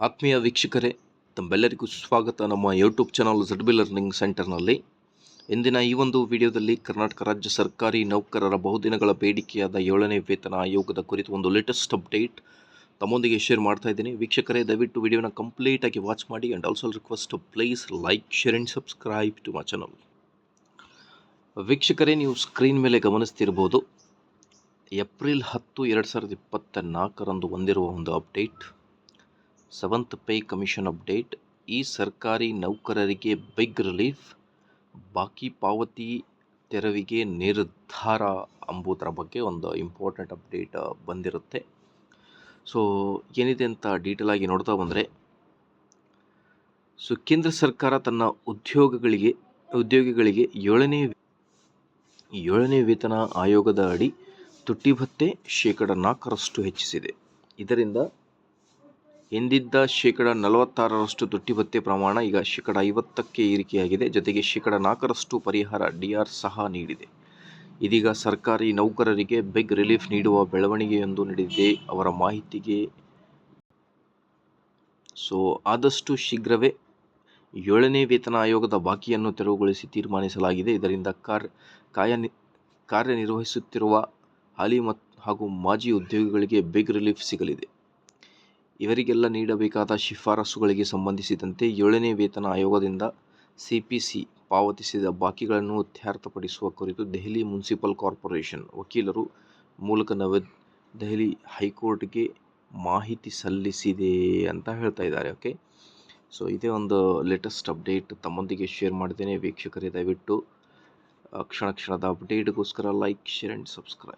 ಆತ್ಮೀಯ ವೀಕ್ಷಕರೇ, ತಮ್ಮೆಲ್ಲರಿಗೂ ಸ್ವಾಗತ ನಮ್ಮ ಯೂಟ್ಯೂಬ್ ಚಾನಲ್ ಝಡ್ಬಿ ಲರ್ನಿಂಗ್ ಸೆಂಟರ್ನಲ್ಲಿ ಇಂದಿನ ಈ ಒಂದು ವಿಡಿಯೋದಲ್ಲಿ ಕರ್ನಾಟಕ ರಾಜ್ಯ ಸರ್ಕಾರಿ ನೌಕರರ ಬಹುದಿನಗಳ ಬೇಡಿಕೆಯಾದ ಏಳನೇ ವೇತನ ಆಯೋಗದ ಕುರಿತು ಒಂದು ಲೇಟೆಸ್ಟ್ ಅಪ್ಡೇಟ್ ತಮ್ಮೊಂದಿಗೆ ಶೇರ್ ಮಾಡ್ತಾ ಇದ್ದೀನಿ. ವೀಕ್ಷಕರೇ, ದಯವಿಟ್ಟು ವಿಡಿಯೋನ ಕಂಪ್ಲೀಟಾಗಿ ವಾಚ್ ಮಾಡಿ and also request please like share and subscribe to my channel ವೀಕ್ಷಕರೇ, ನೀವು ಸ್ಕ್ರೀನ್ ಮೇಲೆ ಗಮನಿಸ್ತಿರ್ಬೋದು. ಏಪ್ರಿಲ್ ಹತ್ತು, ಎರಡು ಸಾವಿರದ ಇಪ್ಪತ್ತ ನಾಲ್ಕರಂದು ಹೊಂದಿರುವ ಒಂದು update seventh pay commission update ಈ ಸರ್ಕಾರಿ ನೌಕರರಿಗೆ ಬಿಗ್ ರಿಲೀಫ್ ಬಾಕಿ ಪಾವತಿ ತೆರವಿಗೆ ನಿರ್ಧಾರ ಎಂಬುದರ ಬಗ್ಗೆ ಒಂದು ಇಂಪಾರ್ಟೆಂಟ್ ಅಪ್ಡೇಟ್ ಬಂದಿರುತ್ತೆ. ಸೊ ಏನಿದೆ ಅಂತ ಡೀಟೇಲ್ ಆಗಿ ನೋಡ್ತಾ ಬಂದರೆ, ಸೊ ಕೇಂದ್ರ ಸರ್ಕಾರ ತನ್ನ ಉದ್ಯೋಗಗಳಿಗೆ, ಉದ್ಯೋಗಿಗಳಿಗೆ ಏಳನೇ ಏಳನೇ ವೇತನ ಆಯೋಗದ ಅಡಿ ತುಟ್ಟಿಭತ್ತೆ ಶೇಕಡ ನಾಲ್ಕರಷ್ಟು ಹೆಚ್ಚಿಸಿದೆ. ಇದರಿಂದ ಎಂದಿದ್ದ ಶೇಕಡ ನಲವತ್ತಾರರಷ್ಟು ತುಟ್ಟಿ ಭತ್ಯೆ ಪ್ರಮಾಣ ಈಗ ಶೇಕಡ ಐವತ್ತಕ್ಕೆ ಏರಿಕೆಯಾಗಿದೆ. ಜೊತೆಗೆ ಶೇಕಡ ನಾಲ್ಕರಷ್ಟು ಪರಿಹಾರ ಡಿಆರ್ ಸಹ ನೀಡಿದೆ. ಇದೀಗ ಸರ್ಕಾರಿ ನೌಕರರಿಗೆ ಬಿಗ್ ರಿಲೀಫ್ ನೀಡುವ ಬೆಳವಣಿಗೆಯೊಂದು ನಡೆದಿದೆ. ಅವರ ಮಾಹಿತಿಗೆ ಸೊ, ಆದಷ್ಟು ಶೀಘ್ರವೇ ಏಳನೇ ವೇತನ ಆಯೋಗದ ಬಾಕಿಯನ್ನು ತೆರವುಗೊಳಿಸಿ ತೀರ್ಮಾನಿಸಲಾಗಿದೆ. ಇದರಿಂದ ಕಾರ್ಯ ಕಾಯ ಕಾರ್ಯನಿರ್ವಹಿಸುತ್ತಿರುವ ಹಾಲಿ ಮತ್ತು ಹಾಗೂ ಮಾಜಿ ಉದ್ಯೋಗಿಗಳಿಗೆ ಬಿಗ್ ರಿಲೀಫ್ ಸಿಗಲಿದೆ. ಇವರಿಗೆಲ್ಲ ನೀಡಬೇಕಾದ ಶಿಫಾರಸುಗಳಿಗೆ ಸಂಬಂಧಿಸಿದಂತೆ ಏಳನೇ ವೇತನ ಆಯೋಗದಿಂದ ಸಿಪಿಸಿ ಪಾವತಿಸಿದ ಬಾಕಿಗಳನ್ನು ಇತ್ಯರ್ಥಪಡಿಸುವ ಕುರಿತು ದೆಹಲಿ ಮುನ್ಸಿಪಲ್ ಕಾರ್ಪೊರೇಷನ್ ವಕೀಲರು ಮೂಲಕ ನವ ದೆಹಲಿ ಹೈಕೋರ್ಟ್ಗೆ ಮಾಹಿತಿ ಸಲ್ಲಿಸಿದೆ ಅಂತ ಹೇಳ್ತಾ ಇದ್ದಾರೆ, ಓಕೆ? ಸೊ, ಇದೇ ಒಂದು ಲೇಟೆಸ್ಟ್ ಅಪ್ಡೇಟ್ ತಮ್ಮೊಂದಿಗೆ ಶೇರ್ ಮಾಡಿದ್ದೇನೆ ವೀಕ್ಷಕರೇ, ದಯವಿಟ್ಟು ಕ್ಷಣ ಕ್ಷಣದ ಅಪ್ಡೇಟ್ಗೋಸ್ಕರ ಲೈಕ್ ಶೇರ್ ಆ್ಯಂಡ್ ಸಬ್ಸ್ಕ್ರೈಬ್